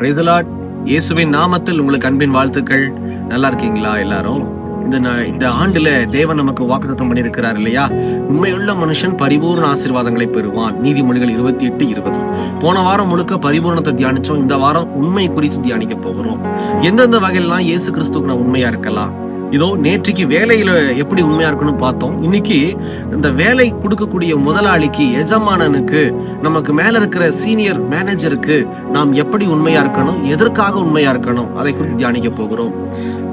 பிரேசலாட் இயேசுவின் நாமத்தில் உங்களுக்கு அன்பின் வாழ்த்துக்கள். நல்லா இருக்கீங்களா எல்லாரும்? இந்த இந்த ஆண்டுல தேவன் நமக்கு வாக்குத்தம் பண்ணியிருக்கிறார் இல்லையா? உண்மையுள்ள மனுஷன் பரிபூர்ண ஆசீர்வாதங்களை பெறுவான். நீதிமொழிகள் இருபத்தி எட்டு இருபது. போன வாரம் முழுக்க பரிபூர்ணத்தை தியானிச்சோம். இந்த வாரம் உண்மை குறித்து தியானிக்க போகிறோம். எந்தெந்த வகையிலாம் இயேசு கிறிஸ்துக்கு நான் உண்மையா இருக்கலாம்? இதோ நேற்றுக்கு வேலையில எப்படி உண்மையா இருக்கணும்னு பார்த்தோம். இன்னைக்கு இந்த வேலை கொடுக்கக்கூடிய முதலாளிக்கு எஜமானனுக்கு நமக்கு மேல இருக்கிற சீனியர் மேனேஜருக்கு நாம் எப்படி உண்மையா இருக்கணும் எதற்காக உண்மையா இருக்கணும் அதை குறித்து தியானிக்க போகிறோம்.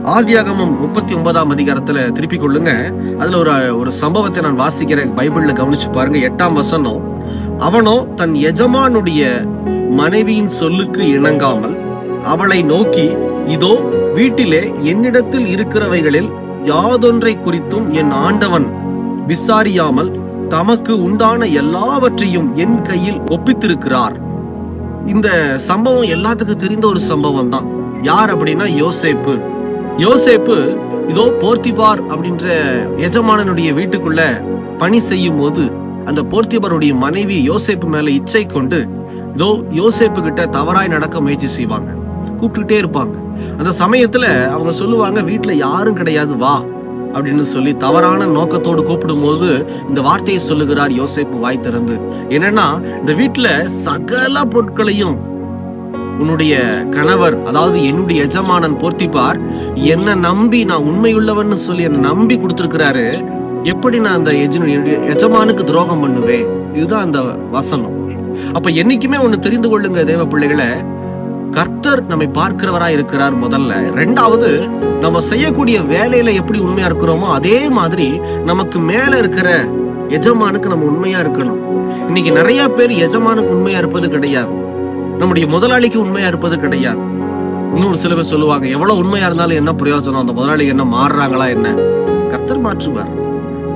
ஆதியாகமம் முப்பத்தி ஒன்பதாம் அதிகாரத்துல திருப்பி கொள்ளுங்க. அதுல ஒரு ஒரு சம்பவத்தை நான் வாசிக்கிறேன். பைபிள்ல கவனிச்சு பாருங்க. எட்டாம் வசனம். அவனோ தன் எஜமானுடைய மனைவியின் சொல்லுக்கு இணங்காமல் அவளை நோக்கி இதோ வீட்டிலே என்னிடத்தில் இருக்கிறவைகளில் யாதொன்றை குறித்தும் என் ஆண்டவன் விசாரியாமல் தமக்கு உண்டான எல்லாவற்றையும் என் கையில் ஒப்பித்திருக்கிறார். இந்த சம்பவம் எல்லாத்துக்கும் தெரிந்த ஒரு சம்பவம் தான். யார் அப்படின்னா யோசேப்பு. யோசேப்பு இதோ போர்த்திபார் அப்படின்ற எஜமானனுடைய வீட்டுக்குள்ள பணி செய்யும் போது அந்த போர்த்திபாருடைய மனைவி யோசேப்பு மேல இச்சை கொண்டு இதோ யோசேப்பு கிட்ட தவறாய் நடக்க முயற்சி செய்வாங்க. கூப்பிட்டுட்டே இருப்பாங்க. அந்த சமயத்துல அவங்க சொல்லுவாங்க வீட்டுல யாரும் கிடையாது வா. அப்படின்னு சொல்லி தவறான நோக்கத்தோடு கூப்பிடும்போது இந்த வார்த்தையை சொல்லுகிறார் யோசேப்பு வாய் திறந்து. என்னன்னா இந்த வீட்டுல சகல பொருட்களையும் உன்னுடைய கணவர் அதாவது என்னுடைய எஜமானன் போர்த்திப்பார். என்னை நம்பி நான் உண்மையுள்ளவன்னு சொல்லி என்னை நம்பி கொடுத்துருக்கிறாரு. எப்படி நான் அந்த எஜ- எஜமானுக்கு துரோகம் பண்ணுவேன்? இதுதான் அந்த வசனம். அப்ப என்னைக்குமே ஒண்ணு தெரிந்து கொள்ளுங்க தேவ பிள்ளைகளை. கர்த்தர் நம்மை பார்க்கிறவரா இருக்கிறார் முதல்ல. ரெண்டாவது நம்ம செய்யக்கூடிய வேலையில எப்படி உண்மையா இருக்கிறோமோ அதே மாதிரி நமக்கு மேல இருக்கிற எஜமானுக்கு நம்ம உண்மையா இருக்கணும். இன்னைக்கு நிறைய பேர் எஜமானுக்கு உண்மையா இருப்பது கிடையாது. நம்முடைய முதலாளிக்கு உண்மையா இருப்பது கிடையாது. இன்னொரு சில பேர் சொல்லுவாங்க எவ்வளவு உண்மையா இருந்தாலும் என்ன பிரயோஜனம்? அந்த முதலாளி என்ன மாறுறாங்களா என்ன? கர்த்தர் மாற்றுவார்.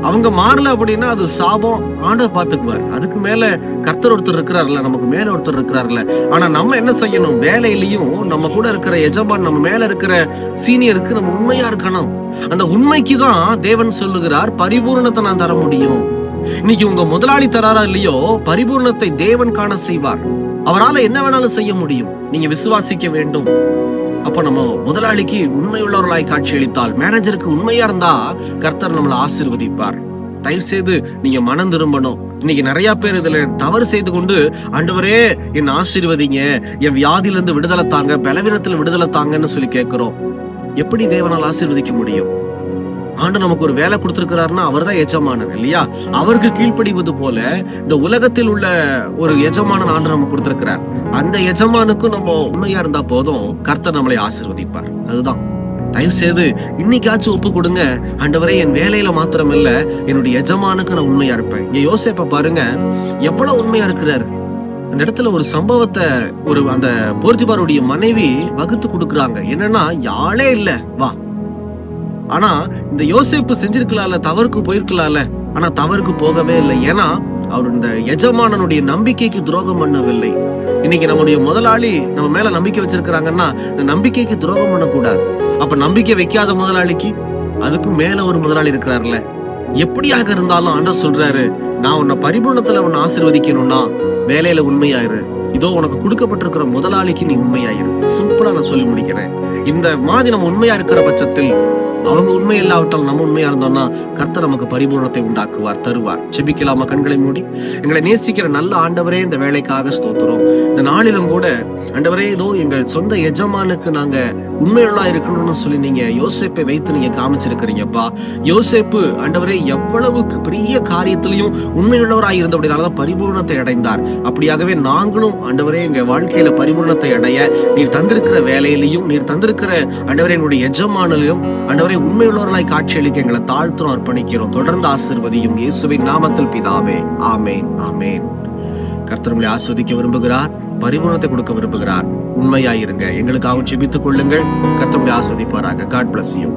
அவங்க மாறல அப்படின்னா அது சாபம். ஆண்டவர் பார்த்துக்குவார். அதுக்கு மேல கர்த்தர் ஒருத்தர் இருக்கிறார்ல நமக்கு மேல ஒருத்தர் இருக்கிறார்ல. ஆனா நம்ம என்ன செய்யணும்? வேலையிலையும் நம்ம கூட இருக்கிற எஜமான் நம்ம மேல இருக்கிற சீனியருக்கு நம்ம உண்மையா இருக்கணும். அந்த உண்மைக்கு தான் தேவன் சொல்லுகிறார் பரிபூரணத்தை நான் தர முடியும். இன்னைக்கு உங்க முதலாளி தராரா இல்லையோ பரிபூரணத்தை தேவன் காண செய்வார். அவரால் என்ன வேணாலும் செய்ய முடியும். நீங்க விசுவாசிக்க வேண்டும். அப்ப நம்ம முதலாளிக்கு உண்மையுள்ளவர்களாய் காட்சியளித்தால் மேனேஜருக்கு உண்மையா இருந்தா கர்த்தர் நம்மளை ஆசீர்வதிப்பார். தயவு செய்து நீங்க மனம் திரும்பணும். இன்னைக்கு நிறைய பேர் இதுல தவறு செய்து கொண்டு ஆண்டவரே என் ஆசீர்வதிங்க. என் வியாதியிலிருந்து விடுதலை தாங்க பலவீனத்துல விடுதலை தாங்கன்னு சொல்லி கேட்கிறோம். எப்படி தேவனால் ஆசீர்வதிக்க முடியும்? ஆண்டு நமக்கு ஒரு வேலை கொடுத்துருக்கிறாருன்னா அவர் தான் எஜமானன் இல்லையா? அவருக்கு கீழ்ப்படிவது போல இந்த உலகத்தில் உள்ள ஒரு எஜமானன் ஆண்டு நமக்கு கொடுத்துருக்கிறார். அந்த எஜமானுக்கும் நம்ம உண்மையா இருந்தா போதும் கர்த்தர் நம்மளை ஆசிர்வதிப்பார். அதுதான். தயவு செய்து இன்னைக்காச்சும் ஒப்பு கொடுங்க. ஆண்டவரே என் வேலையில மாத்திரம் இல்ல என்னுடைய எஜமானுக்கு நான் உண்மையா இருப்பேன். இங்க யோசிப்ப பாருங்க எவ்வளவு உண்மையா இருக்கிறாரு. அந்த இடத்துல ஒரு சம்பவத்தை ஒரு அந்த போர்த்திபாருடைய மனைவி வகுத்து கொடுக்குறாங்க. என்னன்னா யாழே இல்லை வா. ஆனா இந்த யோசிப்பு செஞ்சிருக்கலாம்ல தவறுக்கு போயிருக்கலாம்ல ஆனா தவறுக்கு போகவே இல்லை. ஏன்னா அவர் இந்த எஜமானனுடைய நம்பிக்கைக்கு துரோகம் பண்ணவில்லை. இன்னைக்கு நம்முடைய முதலாளி நம்ம மேல நம்பிக்கை வச்சிருக்கிறாங்கன்னா இந்த நம்பிக்கைக்கு துரோகம் பண்ணக்கூடாது. அப்ப நம்பிக்கை வைக்காத முதலாளிக்கு அதுக்கு மேல ஒரு முதலாளி இருக்கிறார்ல. எப்படியாக இருந்தாலும் ஆண்டவர் சொல்றாரு நான் உன்னை பரிபூர்ணத்துல உன்னை ஆசிர்வதிக்கணும்னா வேலையில உண்மையாயிரு. இதோ உனக்கு கொடுக்கப்பட்டிருக்கிற முதலாளிக்கு நீ உண்மையாயிரு. சிம்பிளா நான் சொல்லி முடிக்கிறேன். இந்த மாதிரி நம்ம உண்மையா இருக்கிற பட்சத்தில் அவங்க உண்மை இல்லாவிட்டால் நம்ம உண்மையா இருந்தோம்னா கர்த்தர் நமக்கு பரிபூர்ணத்தை உண்டாக்குவார் தருவார். செபிக்கலாமா கண்களை மூடி. எங்களை நேசிக்கிற நல்ல ஆண்டவரே இந்த வேலைக்காக ஸ்தோத்துறோம் இந்த நாளிலும் கூட ஆண்டவரே ஏதோ எங்கள் சொந்த எஜமானுக்கு நாங்க உண்மையுள்ளா இருக்கணும்னு சொல்லி நீங்க யோசேப்பை வைத்து நீங்க காமிச்சிருக்கிறீங்கப்பா. யோசேப்பு ஆண்டவரே எவ்வளவுக்கு பெரிய காரியத்திலையும் இருந்த இருந்தபடினாலதான் பரிபூர்ணத்தை அடைந்தார். அப்படியாகவே நாங்களும் ஆண்டவரே எங்க வாழ்க்கையில பரிபூர்ணத்தை அடைய நீர் தந்திருக்கிற வேலையிலையும் நீர் தந்திருக்கிற ஆண்டவரே என்னுடைய எஜமானிலும் ஆண்டவரே உண்மையுள்ளவர்களாய் காட்சியளிக்க எங்களை தாழ்த்துறோம் அர்ப்பணிக்கிறோம். தொடர்ந்து ஆசிர்வதியும் இயேசுவின் நாமத்தில் பிதாவே. ஆமேன் ஆமேன். கர்த்தர் உங்களை ஆஸ்வதிக்க விரும்புகிறார். பரிபூர்ணத்தை கொடுக்க விரும்புகிறார். உண்மையாயிருங்க. எங்களுக்காக செபித்துக் கொள்ளுங்கள். கர்த்தர் உங்களை ஆஸ்வதிப்பாராக காட் பிளஸ் யூ